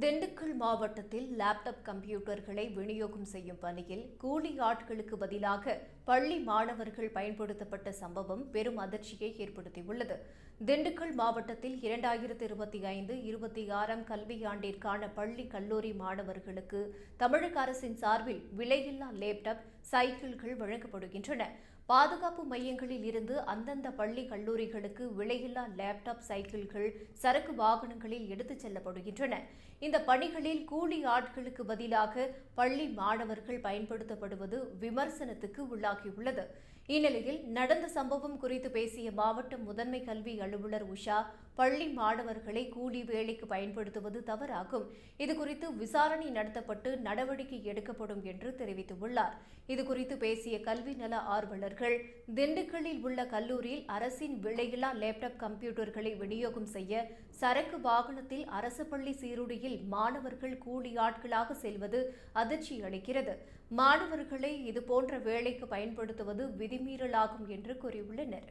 திண்டுக்கல் மாவட்டத்தில் லேப்டாப் கம்ப்யூட்டர்களை விநியோகம் செய்யும் பணியில் கூலி ஆட்களுக்கு பதிலாக பள்ளி மாணவர்கள் பயன்படுத்தப்பட்ட சம்பவம் பெரும் அதிர்ச்சியை ஏற்படுத்தியுள்ளது. திண்டுக்கல் மாவட்டத்தில் இரண்டாயிரத்தி இருபத்தி ஐந்து இருபத்தி ஆறாம் கல்வியாண்டிற்கான பள்ளி கல்லூரி மாணவர்களுக்கு தமிழக அரசின் சார்பில் விலையில்லா லேப்டாப் சைக்கிள்கள் வழங்கப்படுகின்றன. பாதுகாப்பு மையங்களில் இருந்து அந்தந்த பள்ளி கல்லூரிகளுக்கு விலையில்லா லேப்டாப் சைக்கிள்கள் சரக்கு வாகனங்களில் எடுத்துச் செல்லப்படுகின்றன. இந்த பணிகளில் கூலி ஆட்களுக்கு பதிலாக பள்ளி மாணவர்கள் பயன்படுத்தப்படுவது விமர்சனத்துக்கு உள்ளாகியுள்ளது. இந்நிலையில் நடந்த சம்பவம் குறித்து பேசிய மாவட்ட முதன்மை கல்வி அலுவலர் உஷா பள்ளி மாணவர்களை கூலி வேலைக்கு பயன்படுத்துவது தவறாகும். இதுகுறித்து விசாரணை நடத்தப்பட்டு நடவடிக்கை எடுக்கப்படும் என்று தெரிவித்துள்ளார். இதுகுறித்து பேசிய கல்வி நல ஆர்வலர்கள் திண்டுக்கல்லில் உள்ள கல்லூரியில் அரசின் விலையில்லா லேப்டாப் கம்ப்யூட்டர்களை விநியோகம் செய்ய சரக்கு வாகனத்தில் அரசு பள்ளி சீருடையில் மாணவர்கள் கூலி ஆட்களாக செல்வது அதிர்ச்சி அளிக்கிறது. மாணவர்களை இதுபோன்ற வேலைக்கு பயன்படுத்துவது விதிமீறலாகும் என்று கூறியுள்ளனர்.